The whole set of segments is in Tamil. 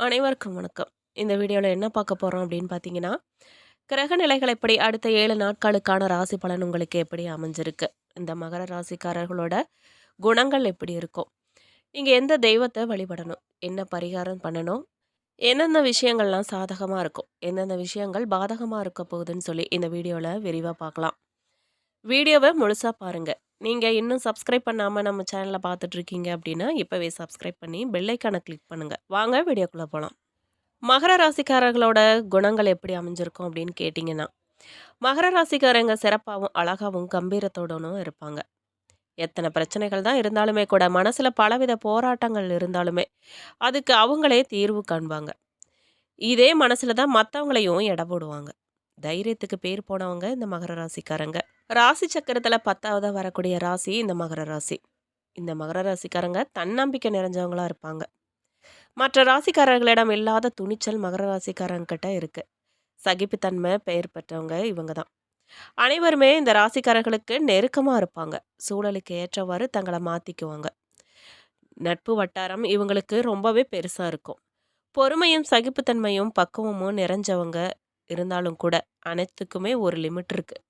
அனைவருக்கும் வணக்கம். இந்த வீடியோவில் என்ன பார்க்க போகிறோம் அப்படின்னு பார்த்தீங்கன்னா கிரக நிலைகள் எப்படி அடுத்த ஏழு நாட்களுக்கான ராசி பலன் உங்களுக்கு எப்படி அமைஞ்சிருக்கு? இந்த மகர ராசிக்காரர்களோட குணங்கள் எப்படி இருக்கும்? இங்கே எந்த தெய்வத்தை வழிபடணும்? என்ன பரிகாரம் பண்ணணும்? எந்தெந்த விஷயங்கள்லாம் சாதகமாக இருக்கும்? எந்தெந்த விஷயங்கள் பாதகமாக இருக்க போகுதுன்னு சொல்லி இந்த வீடியோவில் விரிவாக பார்க்கலாம். வீடியோவை முழுசாக பாருங்கள் நீங்கள் இன்னும் சப்ஸ்கிரைப் பண்ணாமல் நம்ம சேனலில் பார்த்துட்ருக்கீங்க அப்படின்னா இப்போவே சப்ஸ்கிரைப் பண்ணி பெல்லைக்கானை கிளிக் பண்ணுங்கள் வாங்க வீடியோக்குள்ளே போகலாம் மகர ராசிக்காரர்களோட குணங்கள் எப்படி அமைஞ்சிருக்கும் அப்படின்னு கேட்டிங்கன்னா மகர ராசிக்காரங்க சிறப்பாகவும் அழகாகவும் கம்பீரத்தோடனும் இருப்பாங்க. எத்தனை பிரச்சனைகள் தான் இருந்தாலுமே கூட மனசில் பலவித போராட்டங்கள் இருந்தாலுமே அதுக்கு அவங்களே தீர்வு காண்பாங்க. இதே மனசில் தான் மற்றவங்களையும் எடை போடுவாங்க. தைரியத்துக்கு பேர் போனவங்க இந்த மகர ராசிக்காரங்க. ராசி சக்கரத்தில் பத்தாவதாக வரக்கூடிய ராசி இந்த மகர ராசி. இந்த மகர ராசிக்காரங்க தன்னம்பிக்கை நிறைஞ்சவங்களாக இருப்பாங்க. மற்ற ராசிக்காரர்களிடம் இல்லாத துணிச்சல் மகர ராசிக்காரங்கிட்ட இருக்கு. சகிப்புத்தன்மை பெயர் பெற்றவங்க இவங்க தான் அனைவருமே இந்த ராசிக்காரர்களுக்கு நெருக்கமாக இருப்பாங்க. சூழலுக்கு ஏற்றவாறு தங்களை மாற்றிக்குவாங்க நட்பு வட்டாரம் இவங்களுக்கு ரொம்பவே பெருசாக இருக்கும். பொறுமையும் சகிப்புத்தன்மையும் பக்குவமும் நிறைஞ்சவங்க இருந்தாலும் கூட அனைத்துக்குமே ஒரு லிமிட் இருக்குது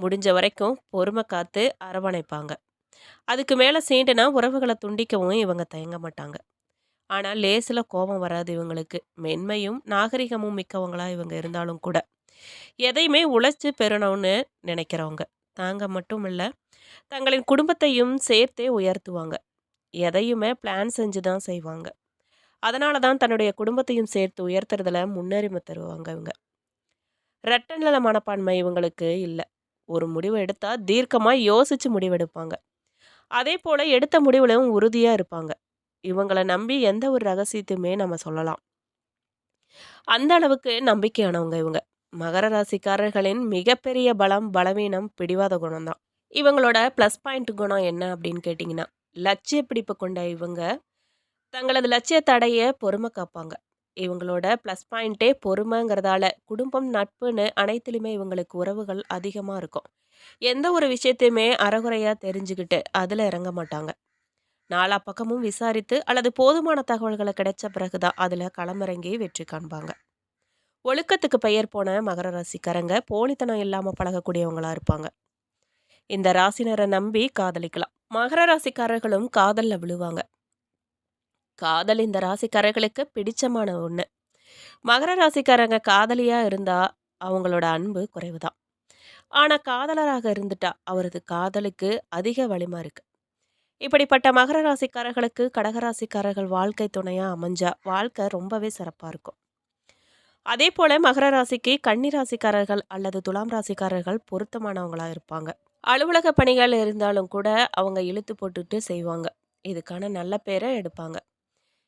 முடிஞ்ச வரைக்கும் பொறுமை காத்து அரவணைப்பாங்க. அதுக்கு மேலே சீண்டுனா உறவுகளை துண்டிக்கவும் இவங்க தயங்க மாட்டாங்க. ஆனால் லேசில் கோபம் வராது இவங்களுக்கு. மென்மையும் நாகரிகமும் மிக்கவங்களாக இவங்க இருந்தாலும் கூட. எதையுமே உழைச்சி பெறணும்னு நினைக்கிறவங்க. தாங்க மட்டும் இல்லை தங்களின் குடும்பத்தையும் சேர்த்தே உயர்த்துவாங்க. எதையுமே பிளான் செஞ்சு தான் செய்வாங்க. அதனால தான் தன்னுடைய குடும்பத்தையும் சேர்த்து உயர்த்துறதுல முன்னுரிமை தருவாங்க இவங்க. ரெட்டநில மனப்பான்மை இவங்களுக்கு இல்லை. ஒரு முடிவு எடுத்தால் தீர்க்கமாக யோசித்து முடிவெடுப்பாங்க. அதே போல் எடுத்த முடிவுலையும் உறுதியாக இருப்பாங்க. இவங்களை நம்பி எந்த ஒரு ரகசியத்தையுமே நம்ம சொல்லலாம். அந்த அளவுக்கு நம்பிக்கையானவங்க இவங்க. மகர ராசிக்காரர்களின் மிகப்பெரிய பலம் பலவீனம் பிடிவாத குணம் தான். இவங்களோட ப்ளஸ் பாயிண்ட் குணம் என்ன அப்படின்னு கேட்டிங்கன்னா லட்சிய பிடிப்பு கொண்ட இவங்க தங்களது லட்சியத்தடைய பொறுமை காப்பாங்க. இவங்களோட ப்ளஸ் பாயிண்ட்டே பொறுமைங்கிறதால குடும்பம் நட்புன்னு அனைத்துலையுமே இவங்களுக்கு உறவுகள் அதிகமாக இருக்கும். எந்த ஒரு விஷயத்தையுமே அறகுறையாக தெரிஞ்சுக்கிட்டு அதில் இறங்க மாட்டாங்க. நாலா பக்கமும் விசாரித்து அல்லது போதுமான தகவல்களை கிடைச்ச பிறகுதான் அதில் களமிறங்கி வெற்றி காண்பாங்க. ஒழுக்கத்துக்கு பெயர் போன மகர ராசிக்காரங்க போலித்தனம் இல்லாமல் பழகக்கூடியவங்களாக இருப்பாங்க. இந்த ராசினரை நம்பி காதலிக்கலாம். மகர ராசிக்காரர்களும் காதலில் விழுவாங்க. காதல் இந்த ராசிக்காரர்களுக்கு பிடிச்சமான ஒன்று மகர ராசிக்காரங்க காதலியாக இருந்தால் அவங்களோட அன்பு குறைவு தான் ஆனால் காதலராக இருந்துட்டா அவரது காதலுக்கு அதிக வலிமா இருக்கு. இப்படிப்பட்ட மகர ராசிக்காரர்களுக்கு கடகராசிக்காரர்கள் வாழ்க்கை துணையாக அமைஞ்சா வாழ்க்கை ரொம்பவே சிறப்பாக இருக்கும். அதே போல மகர ராசிக்கு கன்னி ராசிக்காரர்கள் அல்லது துலாம் ராசிக்காரர்கள் பொருத்தமானவங்களாக இருப்பாங்க. அலுவலக பணிகள் இருந்தாலும் கூட அவங்க இழுத்து போட்டுட்டு செய்வாங்க. இதுக்கான நல்ல பேரை எடுப்பாங்க.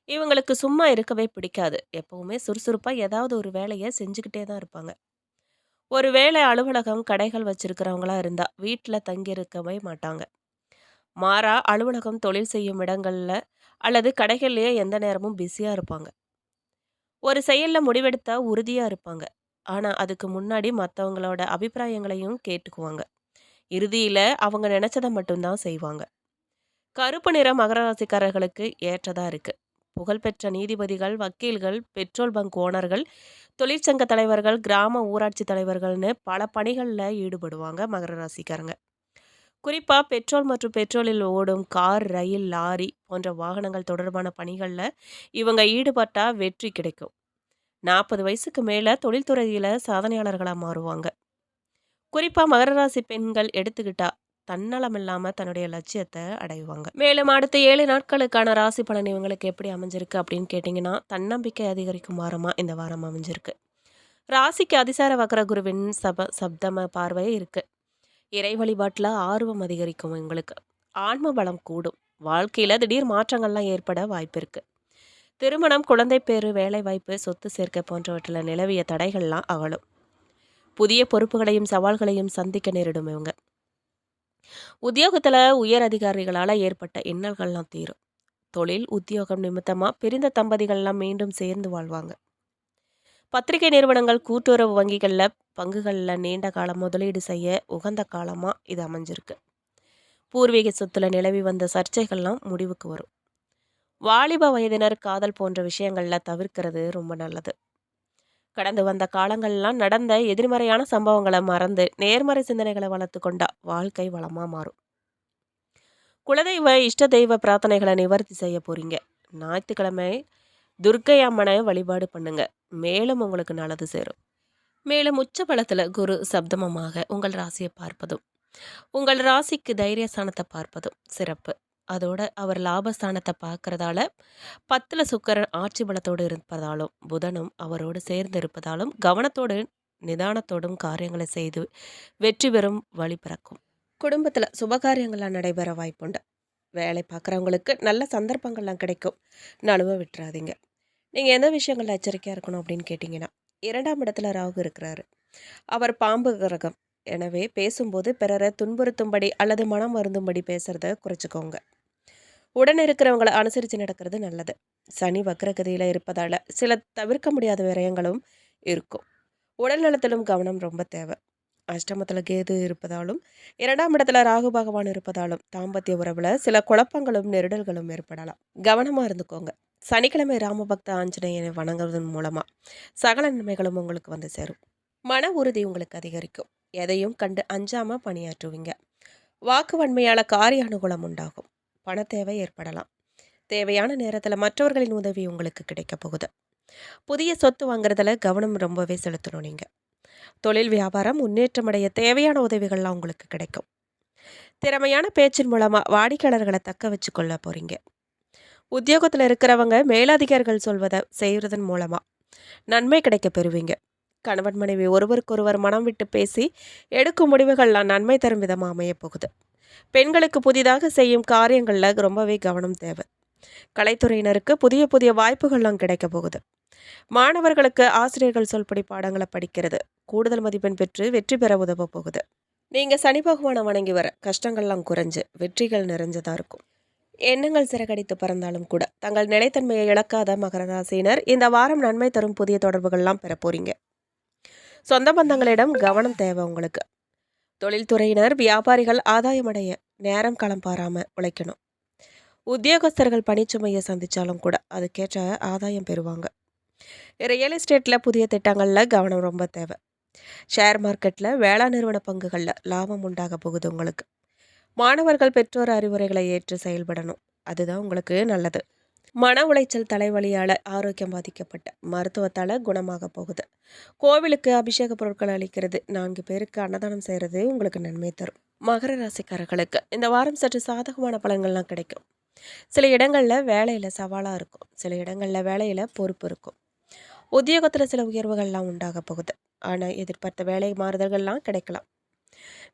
இவங்களுக்கு சும்மா இருக்கவே பிடிக்காது. எப்பவுமே சுறுசுறுப்பாக ஏதாவது ஒரு வேலையை செஞ்சுக்கிட்டே தான் இருப்பாங்க. ஒரு வேலை அலுவலகம் கடைகள் வச்சிருக்கிறவங்களா இருந்தால் வீட்டில் தங்கியிருக்கவே மாட்டாங்க. மாறா அலுவலகம் தொழில் செய்யும் இடங்களில் அல்லது கடைகள்லேயே எந்த நேரமும் பிஸியாக இருப்பாங்க. ஒரு செயலில் முடிவெடுத்தா உறுதியாக இருப்பாங்க. ஆனால் அதுக்கு முன்னாடி மற்றவங்களோட அபிப்பிராயங்களையும் கேட்டுக்குவாங்க. இறுதியில் அவங்க நினச்சதை மட்டும்தான் செய்வாங்க. கருப்பு நிற மகர ராசிக்காரர்களுக்கு ஏற்றதாக இருக்குது புகழ்பெற்ற நீதிபதிகள் வக்கீல்கள் பெட்ரோல் பங்க் ஓனர்கள் தொழிற்சங்க தலைவர்கள் கிராம ஊராட்சி தலைவர்கள்னு பல பணிகளில் ஈடுபடுவாங்க மகர ராசிக்காரங்க. குறிப்பாக பெட்ரோல் மற்றும் பெட்ரோலில் ஓடும் கார் ரயில் லாரி போன்ற வாகனங்கள் தொடர்பான பணிகளில் இவங்க ஈடுபட்டால் வெற்றி கிடைக்கும். நாற்பது வயசுக்கு மேலே தொழில்துறையில் சாதனையாளர்களாக மாறுவாங்க. குறிப்பாக மகர ராசி பெண்கள் எடுத்துக்கிட்டால் தன்னலம் இல்லாமல் தன்னுடைய லட்சியத்தை அடைவாங்க. மேலும் அடுத்த ஏழு நாட்களுக்கான ராசி பலன் இவங்களுக்கு எப்படி அமைஞ்சிருக்கு அப்படின்னு கேட்டிங்கன்னா தன்னம்பிக்கை அதிகரிக்கும் வாரமாக இந்த வாரம் அமைஞ்சிருக்கு. ராசிக்கு அதிசார வக்கர குருவின் சப சப்தம பார்வை இருக்குது இறை வழிபாட்டில் ஆர்வம் அதிகரிக்கும் எங்களுக்கு ஆன்ம பலம் கூடும். வாழ்க்கையில் திடீர் மாற்றங்கள்லாம் ஏற்பட வாய்ப்பு இருக்குது திருமணம் குழந்தை பேரு வேலை வாய்ப்பு சொத்து சேர்க்கை போன்றவற்றில் நிலவிய தடைகள்லாம் அகலும். புதிய பொறுப்புகளையும் சவால்களையும் சந்திக்க நேரிடும் இவங்க. உத்தியோகத்தில் உயர் அதிகாரிகளால் ஏற்பட்ட இன்னல்கள்லாம் தீரும். தொழில் உத்தியோகம் நிமித்தமாக பிரிந்த தம்பதிகள்லாம் மீண்டும் சேர்ந்து வாழ்வாங்க. பத்திரிகை நிறுவனங்கள் கூட்டுறவு வங்கிகளில் பங்குகளில் நீண்ட காலம் முதலீடு செய்ய உகந்த காலமாக இது அமைஞ்சிருக்கு. பூர்வீக சொத்துல நிலவி வந்த சர்ச்சைகள்லாம் முடிவுக்கு வரும். வாலிப வயதினர் காதல் போன்ற விஷயங்களில் தவிர்க்கிறது ரொம்ப நல்லது. கடந்து வந்த காலங்கள்லாம் நடந்த எதிர்மறையான சம்பவங்களை மறந்து நேர்மறை சிந்தனைகளை வளர்த்து கொண்டா வாழ்க்கை வளமாக மாறும். குலதெய்வ இஷ்ட தெய்வ பிரார்த்தனைகளை நிவர்த்தி செய்ய போகிறீங்க ஞாயிற்றுக்கிழமை துர்க்கை அம்மனை வழிபாடு பண்ணுங்க. மேலும் உங்களுக்கு நல்லது சேரும். மேலும் உச்ச பலத்தில் குரு சப்தமமாக உங்கள் ராசியை பார்ப்பதும் உங்கள் ராசிக்கு தைரியஸ்தானத்தை பார்ப்பதும் சிறப்பு. அதோட அவர் லாபஸ்தானத்தை பார்க்கறதால பத்தில் சுக்கரன் ஆட்சி பலத்தோடு இருப்பதாலும் புதனும் அவரோடு சேர்ந்து இருப்பதாலும் கவனத்தோடு நிதானத்தோடும் காரியங்களை செய்து வெற்றி பெறும் வழி பிறக்கும். குடும்பத்தில் சுபகாரியங்கள்லாம் நடைபெற வாய்ப்புண்டு. வேலை பார்க்குறவங்களுக்கு நல்ல சந்தர்ப்பங்கள்லாம் கிடைக்கும். நழுவ விட்டுறாதீங்க. நீங்கள் எந்த விஷயங்களில் எச்சரிக்கையாக இருக்கணும் அப்படின்னு கேட்டிங்கன்னா இரண்டாம் இடத்துல ராகு இருக்கிறாரு. அவர் பாம்பு கிரகம். எனவே பேசும்போது பிறரை துன்புறுத்தும்படி அல்லது மனம் வருந்தும்படி பேசுகிறத குறைச்சிக்கோங்க. உடன் இருக்கிறவங்களை அனுசரித்து நடக்கிறது நல்லது. சனி வக்ரகதியில் இருப்பதால் சில தவிர்க்க முடியாத விரயங்களும் இருக்கும். உடல் நலத்திலும் கவனம் ரொம்ப தேவை. அஷ்டமத்தில் கேது இருப்பதாலும் இரண்டாம் இடத்துல ராகு பகவான் இருப்பதாலும் தாம்பத்திய உறவில் சில குழப்பங்களும் நெருடல்களும் ஏற்படலாம். கவனமாக இருந்துக்கோங்க. சனிக்கிழமை ராமபக்த ஆஞ்சநேயனை வணங்குவதன் மூலமாக சகல நன்மைகளும் உங்களுக்கு வந்து சேரும். மன உறுதி உங்களுக்கு அதிகரிக்கும். எதையும் கண்டு அஞ்சாமல் பணியாற்றுவீங்க. வாக்கு வன்மையால் காரிய அனுகூலம் உண்டாகும். பண தேவை ஏற்படலாம். தேவையான நேரத்தில் மற்றவர்களின் உதவி உங்களுக்கு கிடைக்க போகுது. புதிய சொத்து வாங்குறதுல கவனம் ரொம்பவே செலுத்தணும் நீங்கள் தொழில் வியாபாரம் முன்னேற்றமடைய தேவையான உதவிகள்லாம் உங்களுக்கு கிடைக்கும். திறமையான பேச்சின் மூலமாக வாடிக்கையாளர்களை தக்க வச்சு கொள்ள போகிறீங்க உத்தியோகத்தில் இருக்கிறவங்க மேலதிகாரிகள் சொல்வதை செய்கிறதன் மூலமாக நன்மை கிடைக்க பெறுவீங்க. கணவன் மனைவி ஒருவருக்கொருவர் மனம் விட்டு பேசி எடுக்கும் முடிவுகள்லாம் நன்மை தரும் விதமாக அமைய போகுது. பெண்களுக்கு புதிதாக செய்யும் காரியங்களில் ரொம்பவே கவனம் தேவை. கலைத்துறையினருக்கு புதிய புதிய வாய்ப்புகள்லாம் கிடைக்க போகுது. மாணவர்களுக்கு ஆசிரியர்கள் சொல்படி பாடங்களை படிக்கிறது கூடுதல் மதிப்பெண் பெற்று வெற்றி பெற உதவ போகுது. நீங்கள் சனி பகவானை வணங்கி வர கஷ்டங்கள்லாம் குறைஞ்சு வெற்றிகள் நிறைஞ்சதாக இருக்கும். எண்ணங்கள் சிறகடித்து பறந்தாலும் கூட தங்கள் நிலைத்தன்மையை இழக்காத மகர ராசியினர் இந்த வாரம் நன்மை தரும் புதிய தொடர்புகள்லாம் பெற போறீங்க. சொந்த பந்தங்களிடம் கவனம் தேவை உங்களுக்கு. தொழில்துறையினர் வியாபாரிகள் ஆதாயமடைய நேரம் களம் பாராமல் உழைக்கணும். உத்தியோகஸ்தர்கள் பணிச்சுமையை சந்தித்தாலும் கூட அதுக்கேற்ற ஆதாயம் பெறுவாங்க. ரியல் எஸ்டேட்டில் புதிய திட்டங்களில் கவனம் ரொம்ப தேவை. ஷேர் மார்க்கெட்டில் வேளாண் நிறுவன பங்குகளில் லாபம் உண்டாக போகுது உங்களுக்கு. மாணவர்கள் பெற்றோர் அறிவுரைகளை ஏற்று செயல்படணும். அதுதான் உங்களுக்கு நல்லது. மன உளைச்சல் தலைவலியால் ஆரோக்கியம் பாதிக்கப்பட்ட மருத்துவத்தால் குணமாக போகுது. கோவிலுக்கு அபிஷேக பொருட்கள் அளிக்கிறது. நான்கு பேருக்கு அன்னதானம் செய்கிறது உங்களுக்கு நன்மை தரும். மகர ராசிக்காரர்களுக்கு இந்த வாரம் சற்று சாதகமான பலன்கள்லாம் கிடைக்கும். சில இடங்களில் வேலையில் சவாலாக இருக்கும். சில இடங்களில் வேலையில் பொறுப்பு இருக்கும். உத்தியோகத்தில் சில உயர்வுகள்லாம் உண்டாக போகுது. ஆனால் எதிர்பார்த்த வேலை மாறுதல்கள்லாம் கிடைக்கலாம்.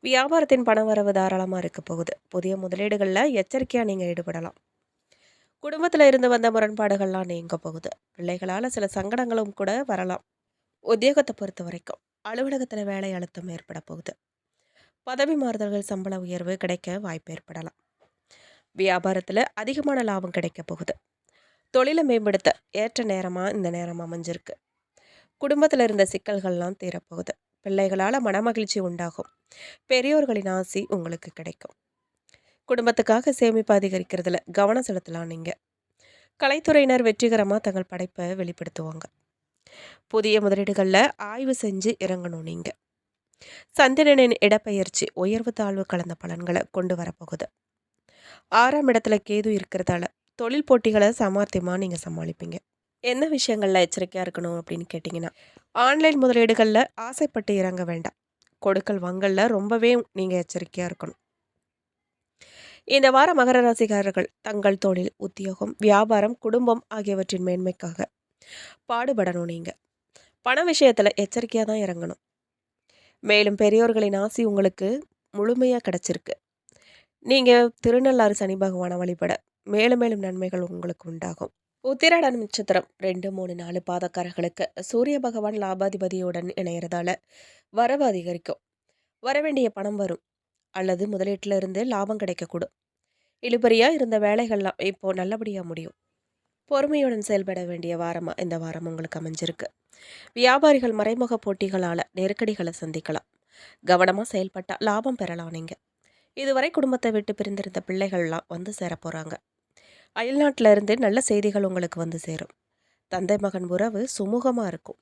வியாபாரத்தின் பண வரவு தாராளமாக இருக்க போகுது. புதிய முதலீடுகளில் எச்சரிக்கையாக நீங்கள் ஈடுபடலாம். குடும்பத்தில் இருந்து வந்த முரண்பாடுகள்லாம் நீங்க போகுது. பிள்ளைகளால் சில சங்கடங்களும் கூட வரலாம். உத்தியோகத்தை பொறுத்த வரைக்கும் அலுவலகத்தில் வேலை அழுத்தம் ஏற்பட போகுது. பதவி மாறுதல்கள் சம்பள உயர்வு கிடைக்க வாய்ப்பு ஏற்படலாம். வியாபாரத்தில் அதிகமான லாபம் கிடைக்க போகுது. தொழிலை மேம்படுத்த ஏற்ற நேரமாக இந்த நேரம் அமைஞ்சிருக்கு. குடும்பத்தில் இருந்த சிக்கல்கள்லாம் தீரப்போகுது. பிள்ளைகளால் மனமகிழ்ச்சி உண்டாகும். பெரியோர்களின் ஆசி உங்களுக்கு கிடைக்கும். குடும்பத்துக்காக சேமிப்பு அதிகரிக்கிறதுல கவனம் செலுத்தலாம் நீங்கள் கலைத்துறையினர் வெற்றிகரமாக தங்கள் படைப்பை வெளிப்படுத்துவாங்க. புதிய முதலீடுகளில் ஆய்வு செஞ்சு இறங்கணும் நீங்கள் சந்திரனின் இடப்பெயர்ச்சி உயர்வு தாழ்வு கலந்த பலன்களை கொண்டு வரப்போகுது ஆறாம் இடத்துல கேது இருக்கிறதால தொழில் போட்டிகளை சமார்த்தியமாக நீங்கள் சமாளிப்பீங்க. என்ன விஷயங்களில் எச்சரிக்கையாக இருக்கணும் அப்படின்னு கேட்டிங்கன்னா ஆன்லைன் முதலீடுகளில் ஆசைப்பட்டு இறங்க வேண்டாம். கொடுக்கல் வங்கலில் ரொம்பவே நீங்கள் எச்சரிக்கையாக இருக்கணும். இந்த வார மகர ராசிக்காரர்கள் தங்கள் தொழில் உத்தியோகம் வியாபாரம் குடும்பம் ஆகியவற்றின் மேன்மைக்காக பாடுபடணும் நீங்கள் பண விஷயத்தில் எச்சரிக்கையாக தான் இறங்கணும். மேலும் பெரியோர்களின் ஆசி உங்களுக்கு முழுமையாக கிடச்சிருக்கு. நீங்கள் திருநள்ளாறு சனி பகவானை வழிபட மேலும் மேலும் நன்மைகள் உங்களுக்கு உண்டாகும். உத்திராட நட்சத்திரம் ரெண்டு மூணு நாலு பாதக்காரர்களுக்கு சூரிய பகவான் லாபாதிபதியுடன் இணையறதால வரவு அதிகரிக்கும். வரவேண்டிய பணம் வரும். அல்லது முதலீட்டில் இருந்து லாபம் கிடைக்கக்கூடும். இழுபறியாக இருந்த வேலைகள்லாம் இப்போது நல்லபடியாக முடியும். பொறுமையுடன் செயல்பட வேண்டிய வாரமாக இந்த வாரம் உங்களுக்கு அமைஞ்சிருக்கு. வியாபாரிகள் மறைமுக போட்டிகளால் நெருக்கடிகளை சந்திக்கலாம். கவனமாக செயல்பட்டால் லாபம் பெறலாம் நீங்கள் இதுவரை குடும்பத்தை விட்டு பிரிந்திருந்த பிள்ளைகள்லாம் வந்து சேர போகிறாங்க அயல்நாட்டில் இருந்து நல்ல செய்திகள் உங்களுக்கு வந்து சேரும். தந்தை மகன் உறவு சுமூகமாக இருக்கும்.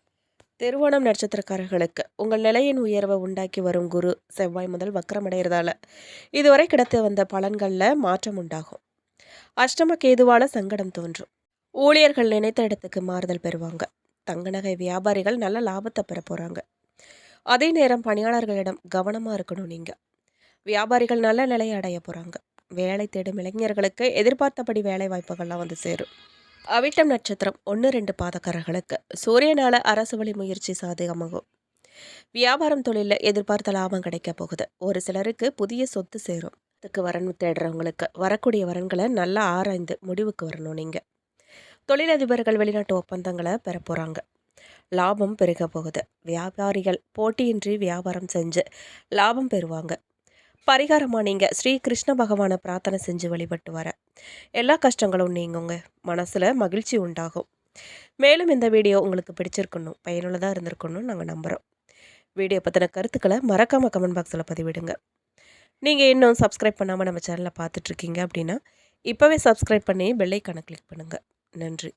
திருவோணம் நட்சத்திரக்காரர்களுக்கு உங்கள் நிலையின் உயர்வை உண்டாக்கி வரும் குரு செவ்வாய் முதல் வக்கரமடைகிறதால இதுவரை கிடைத்து வந்த பலன்களில் மாற்றம் உண்டாகும். அஷ்டம கேதுவால சங்கடம் தோன்றும். ஊழியர்கள் நினைத்த இடத்துக்கு மாறுதல் பெறுவாங்க. தங்க நகை வியாபாரிகள் நல்ல லாபத்தை பெற போகிறாங்க அதே நேரம் பணியாளர்களிடம் கவனமாக இருக்கணும் நீங்கள் வியாபாரிகள் நல்ல நிலையை அடைய போகிறாங்க வேலை தேடும் இளைஞர்களுக்கு எதிர்பார்த்தபடி வேலை வாய்ப்புகள்லாம் வந்து சேரும். அவிட்டம் நட்சத்திரம் ஒன்று ரெண்டு பாதக்காரர்களுக்கு சூரியனால அரசு வழி முயற்சி சாதகமாகும் வியாபாரம் தொழிலில் எதிர்பார்த்த லாபம் கிடைக்க போகுது. ஒரு சிலருக்கு புதிய சொத்து சேரும். அதுக்கு வரன் தேடுறவங்களுக்கு வரக்கூடிய வரன்களை நல்லா ஆராய்ந்து முடிவுக்கு வரணும் நீங்கள் தொழிலதிபர்கள் வெளிநாட்டு ஒப்பந்தங்களை பெற போகிறாங்க லாபம் பெருக போகுது. வியாபாரிகள் போட்டியின்றி வியாபாரம் செஞ்சு லாபம் பெறுவாங்க. பரிகாரமாக நீங்கள் ஸ்ரீ கிருஷ்ண பகவானை பிரார்த்தனை செஞ்சு வழிபட்டு வர. எல்லா கஷ்டங்களும் நீங்குங்க. மனசில் மகிழ்ச்சி உண்டாகும். மேலும் இந்த வீடியோ உங்களுக்கு பிடிச்சிருக்கணும் பயனுள்ளதாக இருந்திருக்கணும் நாங்கள் நம்புகிறோம் வீடியோ பற்றின கருத்துக்களை மறக்காமல் கமெண்ட் பாக்ஸில் பதிவிடுங்க. நீங்கள் இன்னும் சப்ஸ்கிரைப் பண்ணாமல் நம்ம சேனலை பார்த்துட்ருக்கீங்க அப்படின்னா இப்போவே சப்ஸ்கிரைப் பண்ணி பெல்லைக்கான கிளிக் பண்ணுங்கள் நன்றி.